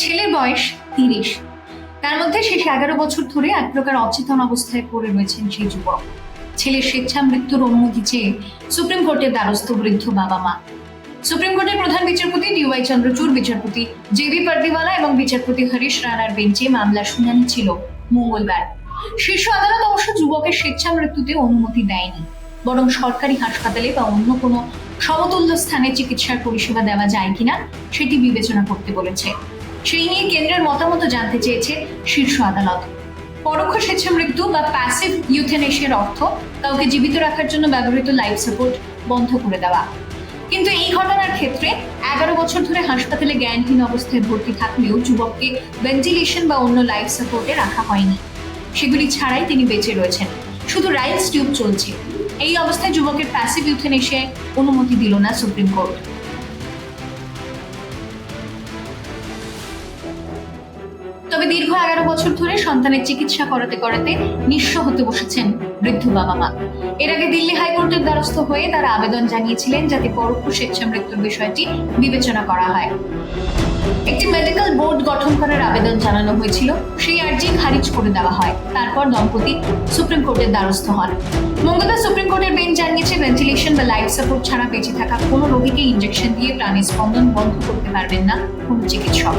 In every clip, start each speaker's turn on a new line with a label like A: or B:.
A: ছেলের বয়স তিরিশ। তার মধ্যে শেষ এগারো বছর ধরে এক প্রকার অচেতন অবস্থায় পড়ে রয়েছেন সেই যুবক। ছেলের স্বেচ্ছা মৃত্যুর অনুমতি চেয়ে সুপ্রিম কোর্টের দ্বারস্থ বৃদ্ধ বাবা মা। সুপ্রিম কোর্টের প্রধান বিচারপতি ডিওয়াই চন্দ্রচূড়, বিচারপতি জেবি পার্দিওয়ালা এবং বিচারপতি হরিশ রানার বেঞ্চে মামলার শুনানি ছিল মঙ্গলবার। শীর্ষ আদালত অবশ্য যুবকের স্বেচ্ছা মৃত্যুতে অনুমতি দেয়নি। বরং সরকারি হাসপাতালে বা অন্য কোনো সমতুল্য স্থানে চিকিৎসার পরিষেবা দেওয়া যায় কিনা সেটি বিবেচনা করতে বলেছে। সেই নিয়ে কেন্দ্রের মতামত জানতে চেয়েছে শীর্ষ আদালত। পরোক্ষ স্বেচ্ছা মৃত্যু বা প্যাসিভ ইউথেনেশিয়ার অর্থ কাউকে জীবিত রাখার জন্য ব্যবহৃত লাইফ সাপোর্ট বন্ধ করে দেওয়া। কিন্তু এই ঘটনার ক্ষেত্রে এগারো বছর ধরে হাসপাতালে জ্ঞানহীন অবস্থায় ভর্তি থাকলেও যুবককে ভেন্টিলেশন বা অন্য লাইফ সাপোর্টে রাখা হয়নি। সেগুলি ছাড়াই তিনি বেঁচে রয়েছেন। শুধু রাইলস টিউব চলছে। এই অবস্থায় যুবকের প্যাসিভ ইউথেনেশিয়ায় অনুমতি দিল না সুপ্রিম কোর্ট। তবে দীর্ঘ এগারো বছর ধরে সন্তানের চিকিৎসা করাতে করাতে নিঃস্ব হতে বসেছেন বৃদ্ধ বাবা মা। এর আগে দিল্লি হাইকোর্টের দ্বারস্থ হয়ে তারা আবেদন জানিয়েছিলেন যাতে পরোক্ষ স্বেচ্ছা মৃত্যুর বিষয়টি বিবেচনা করা হয়। একটি মেডিকেল বোর্ড গঠন করার আবেদন জানানো হয়েছিল। সেই আর্জি খারিজ করে দেওয়া হয়। তারপর দম্পতি সুপ্রিম কোর্টের দ্বারস্থ হন। মঙ্গলবার সুপ্রিম কোর্টের বেঞ্চ জানিয়েছে ভেন্টিলেশন বা লাইফ সাপোর্ট ছাড়া বেঁচে থাকা কোনো রোগীকে ইনজেকশন দিয়ে প্রাণের স্পন্দন বন্ধ করতে পারবেন না কোনো চিকিৎসক।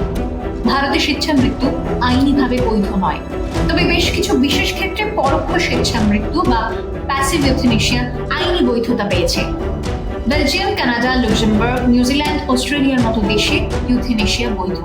A: ভারতে স্বেচ্ছা মৃত্যু আইনিভাবে বৈধ নয়। তবে বেশ কিছু বিশেষ ক্ষেত্রে পরোক্ষ স্বেচ্ছা মৃত্যু বা প্যাসিভ ইউথেনেশিয়া আইনি বৈধতা পেয়েছে। বেলজিয়াম, কানাডা, লুক্সেমবার্গ, নিউজিল্যান্ড, অস্ট্রেলিয়ার মতো দেশে ইউথেনেশিয়া বৈধ।